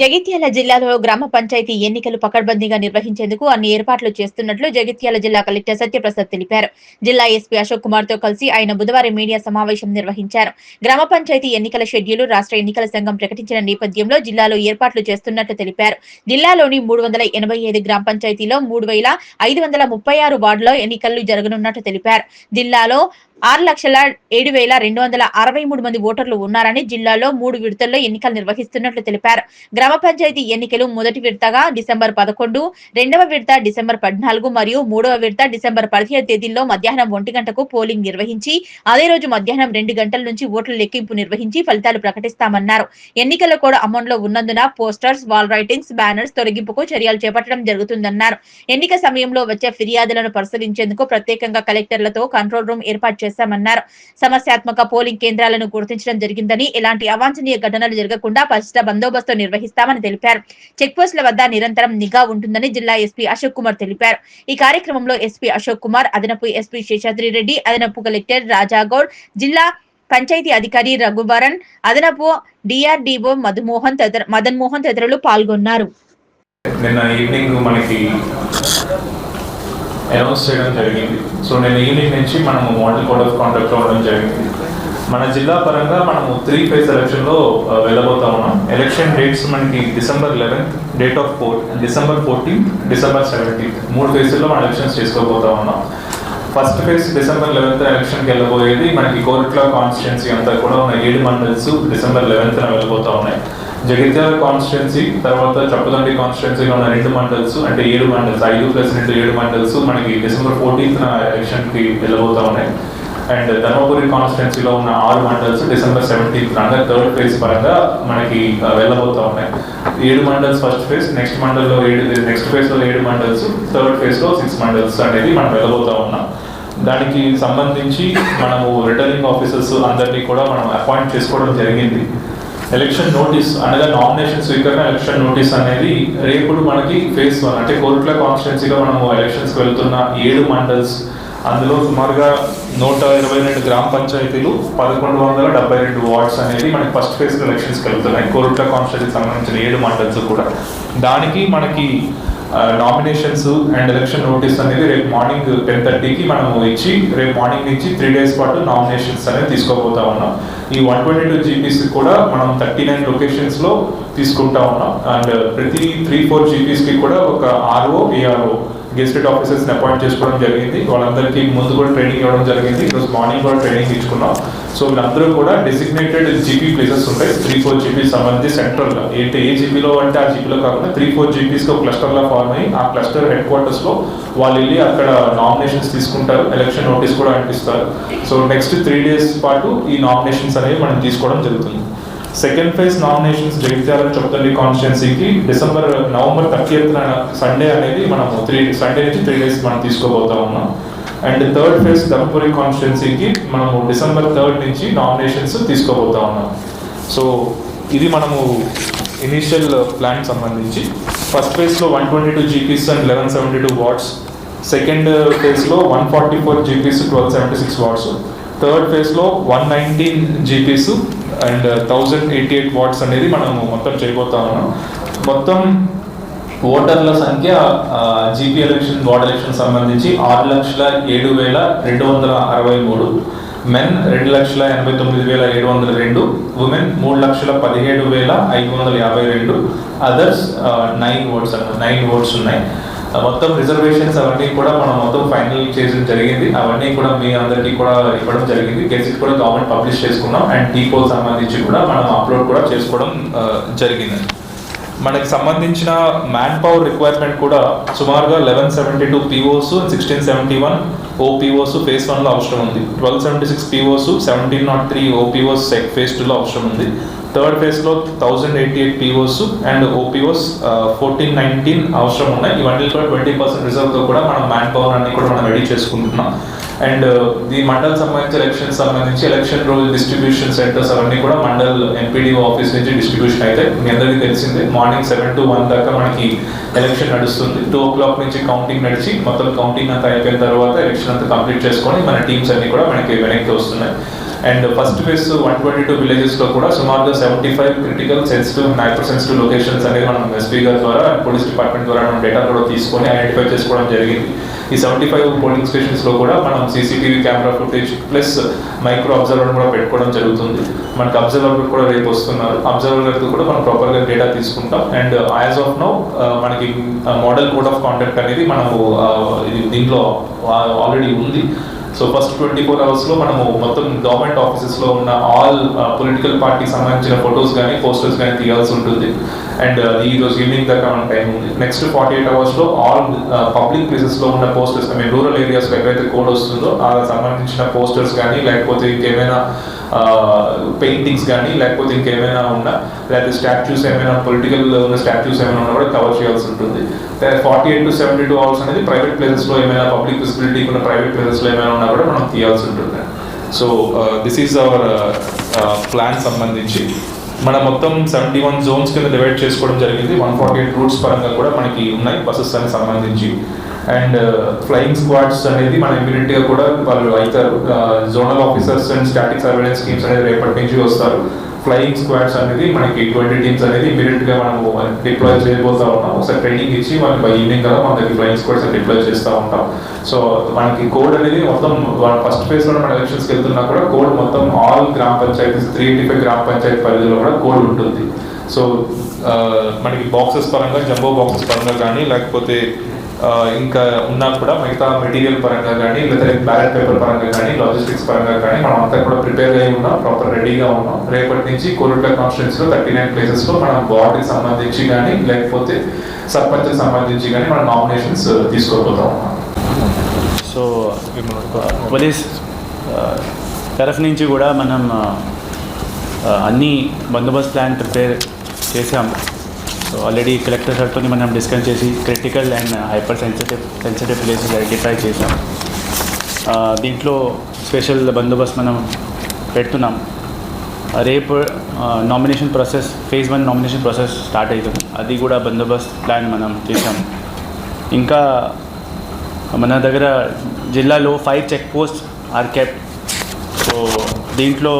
జగిత్యాల జిల్లాలో గ్రామ పంచాయతీ ఎన్నికలు పకడ్బందీగా నిర్వహించేందుకు అన్ని ఏర్పాట్లు చేస్తున్నట్లు జగిత్యాల జిల్లా కలెక్టర్ సత్యప్రసాద్ తెలిపారు. జిల్లా ఎస్పీ అశోక్ కుమార్తో కలిసి ఆయన బుధవారం మీడియా సమావేశం నిర్వహించారు. గ్రామ పంచాయతీ ఎన్నికల షెడ్యూల్ రాష్ట్ర ఎన్నికల సంఘం ప్రకటించిన నేపథ్యంలో జిల్లాలో ఏర్పాట్లు చేస్తున్నట్లు తెలిపారు. జిల్లాలోని మూడు వందల ఎనభై ఐదు గ్రామ పంచాయతీలో మూడు వేల ఐదు వందల ముప్పై ఆరు వార్డులో ఎన్నికలు జరగనున్నట్టు తెలిపారు. జిల్లాలో ఆరు లక్షల ఏడు వేల రెండు వందల అరవై మూడు మంది ఓటర్లు ఉన్నారని జిల్లాలో మూడు విడతల్లో ఎన్నికలు నిర్వహిస్తున్నట్లు తెలిపారు. గ్రామ పంచాయతీ ఎన్నికలు మొదటి విడతగా డిసెంబర్ పదకొండు రెండవ విడత డిసెంబర్ పద్నాలుగు మరియు మూడవ విడత డిసెంబర్ పదిహేను తేదీల్లో మధ్యాహ్నం ఒంటి గంటకు పోలింగ్ నిర్వహించి అదే రోజు మధ్యాహ్నం రెండు గంటల నుంచి ఓట్ల లెక్కింపు నిర్వహించి ఫలితాలు ప్రకటిస్తామన్నారు. ఎన్నికల కోడ్ అమల్లో ఉన్నందున పోస్టర్స్ వాల్ రైటింగ్స్ బ్యానర్స్ తొలగింపుకు చర్యలు చేపట్టడం జరుగుతుందన్నారు. ఎన్నిక సమయంలో వచ్చే ఫిర్యాదులను పరిశీలించేందుకు ప్రత్యేకంగా కలెక్టర్లతో కంట్రోల్ రూమ్ ఏర్పాటు చేశామన్నారు. సమస్యాత్మక పోలింగ్ కేంద్రాలను గుర్తించడం జరిగిందని ఎలాంటి అవాంఛనీయ ఘటనలు జరగకుండా పరిశుభ్ర బందోబస్తు నిర్వహిస్తామని తెలిపారు. చెక్ పోస్టుల వద్ద నిరంతరం నిఘా ఉంటుందని జిల్లా ఎస్పీ అశోక్ కుమార్ తెలిపారు. ఈ కార్యక్రమంలో ఎస్పీ అశోక్ కుమార్ అదనపు ఎస్పీ శేషాద్రి రెడ్డి అదనపు కలెక్టర్ రాజాగౌడ్ జిల్లా పంచాయతీ అధికారి రఘువరణ్ అదనపు డిఆర్డిఓ మధుమోహన్ తదితర మదన్ మోహన్ తదితరులు పాల్గొన్నారు. నిన్న ఈవినింగ్ మనకి అనౌన్స్ చేయడం జరిగింది. సో నేను ఈవినింగ్ నుంచి మనము మోడల్ కోడ్ ఆఫ్ కాండక్ట్ అవ్వడం జరిగింది. మన జిల్లా పరంగా మనము త్రీ ఫేజ్ ఎలక్షన్లో వెళ్ళబోతా ఉన్నాం. ఎలక్షన్ డేట్స్ మనకి December eleventh date of four December fourteenth December seventeenth మూడు ఫేజ్లో మనం ఎలక్షన్స్ చేసుకోబోతా ఉన్నాం. ఫస్ట్ ఫేజ్ డిసెంబర్ లెవెన్త్ ఎలక్షన్కి వెళ్ళబోయేది మనకి కోరుట్ల కాన్స్టిట్యున్సీ అంతా కూడా ఉన్న ఏడు మండల్స్ డిసెంబర్ లెవెన్త్న వెళ్ళబోతా ఉన్నాయి. జగిత్యాల కాన్స్టిట్యున్సీ తర్వాత చప్పదండి కాన్స్టిట్యున్సీలో ఉన్న రెండు మండల్స్ అంటే ఏడు మండల్స్ ఐదు ప్లస్ రెండు ఏడు మండల్స్ మనకి డిసెంబర్ ఫోర్టీన్త్ ఎలక్షన్కి వెళ్ళబోతా ఉన్నాయి. అండ్ ధర్మపురి కాన్స్టిట్యున్సీలో ఉన్న ఆరు మండల్స్ డిసెంబర్ సెవెంటీన్త్ అనగా థర్డ్ ఫేజ్ పరంగా మనకి వెళ్ళబోతా ఉన్నాయి. ఏడు మండల్స్ ఫస్ట్ ఫేజ్ నెక్స్ట్ మండల్లో ఏడు నెక్స్ట్ ఫేజ్లో ఏడు మండల్స్ థర్డ్ ఫేజ్లో సిక్స్ మండల్స్ అనేది మనం వెళ్ళబోతా ఉన్నాం. దానికి సంబంధించి మనము రిటర్నింగ్ ఆఫీసర్స్ అందరినీ కూడా మనం అపాయింట్ చేసుకోవడం జరిగింది. ఎలక్షన్ నోటీస్ అనగా నామినేషన్ స్వీకరణ ఎలక్షన్ నోటీస్ అనేది రేపుడు మనకి ఫేస్ వన్ అంటే కోర్టుల కాన్స్టిట్యున్సీగా మనము ఎలక్షన్స్కి వెళ్తున్న ఏడు మండల్స్ అందులో సుమారుగా నూట ఇరవై రెండు గ్రామ పంచాయతీలు పదకొండు వందల డెబ్బై రెండు వార్డ్స్ అనేది మనకి ఫస్ట్ ఫేజ్ ఎలక్షన్స్కి వెళ్తున్నాయి. కోరుట్ల కాన్స్టిట్యూన్సీకి సంబంధించిన ఏడు మండల్స్ కూడా. దానికి మనకి నామినేషన్స్ అండ్ ఎలక్షన్ నోటీస్ అనేది రేపు మార్నింగ్ టెన్ థర్టీకి మనము ఇచ్చి రేపు మార్నింగ్ నుంచి త్రీ డేస్ పాటు నామినేషన్స్ అనేది తీసుకోబోతా ఉన్నాం. ఈ వన్ ట్వంటీ టూ జీపీస్ కూడా మనం థర్టీ నైన్ లొకేషన్స్లో తీసుకుంటా ఉన్నాం. అండ్ ప్రతి త్రీ ఫోర్ జీపీస్కి కూడా ఒక ఆర్ఓ ఏఆర్ఓ గెస్టెడ్ ఆఫీసర్స్ని అపాయింట్ చేసుకోవడం జరిగింది. వాళ్ళందరికీ ముందు కూడా ట్రైనింగ్ ఇవ్వడం జరిగింది. ఈరోజు మార్నింగ్ కూడా ట్రైనింగ్ ఇచ్చుకున్నాం సో వీళ్ళందరూ కూడా డెసిగ్నేటెడ్ జీపీ ప్లేసెస్ ఉంటాయి. త్రీ ఫోర్ జీపీస్ సంబంధించి సెంట్రల్గా ఏంటి ఏ జీపీలో అంటే ఆ జీపీలో కాకుండా త్రీ ఫోర్ జీపీస్కి ఒక క్లస్టర్లా ఫార్మ్ అయ్యి ఆ క్లస్టర్ హెడ్ క్వార్టర్స్లో వాళ్ళు వెళ్ళి అక్కడ నామినేషన్స్ తీసుకుంటారు. ఎలక్షన్ నోటీస్ కూడా అంటిస్తారు. సో నెక్స్ట్ త్రీ డేస్ పాటు ఈ నామినేషన్స్ అనేవి మనం తీసుకోవడం జరుగుతుంది. సెకండ్ ఫేజ్ నామినేషన్స్ జగిత్యాల చెప్తుంది కాన్స్టిట్యున్సీకి డిసెంబర్ నవంబర్ థర్టీ సండే అనేది మనం త్రీ సండే నుంచి త్రీ డేస్ మనం తీసుకోబోతా ఉన్నాం. అండ్ థర్డ్ ఫేజ్ ధర్మపురి కాన్స్టిట్యున్సీకి మనము డిసెంబర్ థర్డ్ నుంచి నామినేషన్స్ తీసుకోబోతా ఉన్నాం. సో ఇది మనము ఇనీషియల్ ప్లాన్ సంబంధించి. ఫస్ట్ ఫేజ్లో one twenty two GPs and eleven seventy two wards second ఫేజ్లో one forty four GPs twelve seventy six wards third ఫేజ్లో one nineteen GPs and thousand eighty eight wards అనేది మనము మొత్తం చేయబోతా ఉన్నాం. మొత్తం ఓటర్ల సంఖ్య జీపీ ఎలక్షన్ వార్డ్ ఎలక్షన్ సంబంధించి ఆరు లక్షల ఏడు వేల రెండు వందల అరవై మూడు మెన్ రెండు లక్షల ఎనభై తొమ్మిది వేల ఏడు వందల రెండు ఉమెన్ మూడు లక్షల పదిహేడు వేల ఐదు వందల యాభై రెండు అదర్స్ నైన్ ఓట్స్ అన్న నైన్ ఓట్స్ ఉన్నాయి. మొత్తం రిజర్వేషన్స్ అవన్నీ కూడా మనం మొత్తం ఫైనల్ చేయడం జరిగింది. అవన్నీ కూడా మీ అందరికీ కూడా ఇవ్వడం జరిగింది. గెజిట్ కూడా గవర్నమెంట్ పబ్లిష్ చేసుకున్నాం. అండ్ టీపో సంబంధించి కూడా మనం అప్లోడ్ కూడా చేసుకోవడం జరిగిందండి. జరిగింది మనకి సంబంధించిన మ్యాన్ పవర్ రిక్వైర్మెంట్ కూడా సుమారుగా eleven seventy two POs sixteen seventy one OPOs phase వన్లో అవసరం ఉంది. Twelve seventy six POs seventeen nought three OPOs phase టూలో అవసరం ఉంది. థర్డ్ ఫేజ్లో thousand eighty eight POs and OPOs fourteen nineteen అవసరం ఉన్నాయి. ఇవన్నీ కూడా ట్వంటీ పర్సెంట్ రిజర్వ్తో కూడా మనం మ్యాన్ పవర్ అన్ని కూడా మనం రెడీ చేసుకుంటున్నాం. అండ్ ఈ మండల్ సంబంధించి ఎలక్షన్ సంబంధించి ఎలక్షన్ రోల్ డిస్ట్రిబ్యూషన్ సెంటర్స్ అవన్నీ కూడా మండల్ ఎంపీడీఓ ఆఫీస్ నుంచి డిస్ట్రిబ్యూషన్ అయితే మీ అందరికీ తెలిసిందే మార్నింగ్ సెవెన్ టు వన్ దాకా మనకి ఎలక్షన్ నడుస్తుంది. టూ ఓ క్లాక్ నుంచి కౌంటింగ్ నడిచి మొత్తం కౌంటింగ్ అంతా అయిపోయిన తర్వాత ఎలక్షన్ అంతా కంప్లీట్ చేసుకొని మన టీమ్స్ అన్ని కూడా మనకి వెనక్కి వస్తున్నాయి. And first phase one twenty two విలేజెస్లో కూడా సుమారుగా seventy five critical sensitive hyper sensitive locations అనేది మనం ఎస్పీ గారి ద్వారా పోలీస్ డిపార్ట్మెంట్ ద్వారా మనం డేటా కూడా తీసుకొని ఐడెంటిఫై చేసుకోవడం జరిగింది. ఈ సెవెంటీ ఫైవ్ పోలింగ్ స్టేషన్స్లో కూడా మనం CCTV camera footage plus micro observer కూడా పెట్టుకోవడం జరుగుతుంది. మనకి అబ్జర్వర్ కూడా రేపు వస్తున్నారు. అబ్జర్వర్ గారికి కూడా మనం ప్రాపర్గా డేటా తీసుకుంటాం. అండ్ యాజ్ ఆఫ్ నో మనకి మోడల్ కోడ్ ఆఫ్ కాంటాక్ట్ అనేది మనము uh, ఇది దీంట్లో uh, ఆల్రెడీ ఉంది. సో ఫస్ట్ ట్వంటీ ఫోర్ అవర్స్లో మనము మొత్తం గవర్నమెంట్ ఆఫీసెస్లో ఉన్న ఆల్ పొలిటికల్ పార్టీ సంబంధించిన ఫొటోస్ కానీ పోస్టర్స్ కానీ తీయాల్సి ఉంటుంది. అండ్ uh, ఈ రోజు ఈవినింగ్ దాకా మన టైం ఉంది. నెక్స్ట్ ఫార్టీ ఎయిట్ అవర్స్లో ఆల్ పబ్లిక్ ప్లేసెస్లో ఉన్న పోస్టర్స్ ఐ మీన్ రూరల్ ఏరియాస్లో ఎవరైతే ఎక్కడైతే కోడ్ వస్తుందో ఆ సంబంధించిన పోస్టర్స్ కానీ లేకపోతే ఇంకేమైనా uh, పెయింటింగ్స్ కానీ లేకపోతే ఇంకేమైనా ఉన్నా లేకపోతే స్టాచ్యూస్ ఏమైనా పొలిటికల్ ఉన్న స్టాచ్యూస్ ఏమైనా ఉన్నా కూడా కవర్ చేయాల్సి ఉంటుంది. Forty eight to seventy two hours అనేది ప్రైవేట్ ప్లేసెస్లో ఏమైనా పబ్లిక్ ఫెసిబిలిటీ ఉన్న ప్రైవేట్ ప్లేసెస్లో ఏమైనా ఏమైనా ఉన్నా కూడా మనం తీయాల్సి ఉంటుంది. So this is our plan సంబంధించి. మన మొత్తం సెవెంటీ వన్ జోన్స్ కింద డివైడ్ చేసుకోవడం జరిగింది. వన్ ఫార్టీ ఎయిట్ రూట్స్ పరంగా కూడా మనకి ఉన్నాయి బస్సెస్ అని సంబంధించి. అండ్ ఫ్లయింగ్ స్క్వాడ్స్ అనేది మన ఇమీడియట్గా కూడా వాళ్ళు అవుతారు zonal officers and static surveillance schemes అనేది రేపటి నుంచి వస్తారు. ఫ్లయింగ్ స్క్వాడ్స్ అనేది మనకి ట్వంటీ టీమ్స్ అనేది ఇమీడియట్గా మనము డిప్లాయ్ చేయబోతా ఉన్నాం ఒకసారి ట్రైనింగ్ ఇచ్చి మనకి బై ఈవినింగ్ కదా మన దగ్గర ఫ్లయింగ్ స్క్వాడ్స్ డిప్లాయ్ చేస్తూ ఉంటాం. సో మనకి కోడ్ అనేది మొత్తం ఫస్ట్ ఫేజ్లో మన ఎలక్షన్స్కి వెళ్తున్నా కూడా కోడ్ మొత్తం ఆల్ గ్రామ పంచాయతీస్ త్రీ ఎయిటీ ఫైవ్ గ్రామ పంచాయతీ పరిధిలో కూడా కోడ్ ఉంటుంది. సో uh, మనకి బాక్సెస్ పరంగా జంబో బాక్సెస్ పరంగా కానీ లేకపోతే ఇంకా ఉన్నా కూడా మిగతా మెటీరియల్ పరంగా కానీ లేదా బ్యాలెట్ పేపర్ పరంగా కానీ లాజిస్టిక్స్ పరంగా కానీ మనం అంతా కూడా ప్రిపేర్ అయి ఉన్నాం ప్రాపర్ రెడీగా ఉన్నాం. రేపటి నుంచి కోరుట్ల కాన్స్టిట్యూన్స్లో థర్టీ నైన్ ప్లేసెస్లో మనం వార్డుకి సంబంధించి కానీ లేకపోతే సర్పంచ్ సంబంధించి కానీ మనం నామినేషన్స్ తీసుకోబోతాం సో పోలీస్ తరఫు నుంచి కూడా మనం అన్ని బందోబస్తు ప్లాన్ ప్రిపేర్ చేసాము సో ఆల్రెడీ కలెక్టర్ సార్తో మనం డిస్కస్ చేసి critical and hyper sensitive sensitive places identify చేసాం దీంట్లో స్పెషల్ బందోబస్తు మనం పెడుతున్నాం. రేపు nomination process phase one nomination process start అవుతుంది. అది కూడా బందోబస్తు ప్లాన్ మనం చేసాం ఇంకా మన దగ్గర జిల్లాలో five check post are kept so దీంట్లో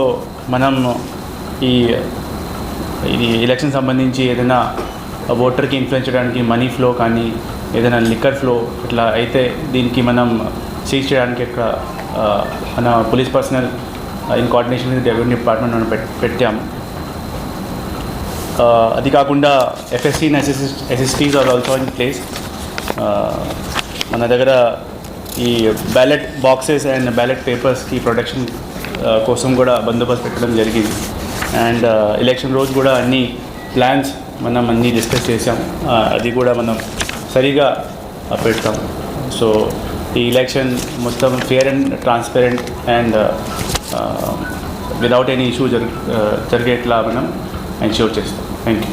మనం ఈ ఇది ఎలక్షన్ సంబంధించి ఏదైనా ఓటర్కి ఇన్ఫ్లుయెన్స్ చేయడానికి మనీ ఫ్లో కానీ ఏదైనా లిక్కర్ ఫ్లో ఇట్లా అయితే దీనికి మనం సీజ్ చేయడానికి ఇక్కడ మన police personnel in coordination with revenue department మనం పెట్టాము. అది కాకుండా FSC SSTs are also in place మన దగ్గర ఈ బ్యాలెట్ బాక్సెస్ అండ్ బ్యాలెట్ పేపర్స్కి ప్రొటెక్షన్ కోసం కూడా బందోబస్తు పెట్టడం జరిగింది. అండ్ ఎలక్షన్ రోజు కూడా అన్ని ప్లాన్స్ మనం అన్నీ డిస్కస్ చేసాం అది కూడా మనం సరిగా పెడతాం. సో ఈ ఎలక్షన్ మొత్తం fair and transparent and without any issue జరి జరిగేట్లా మనం ఎన్ష్యూర్ చేస్తాం. Thank you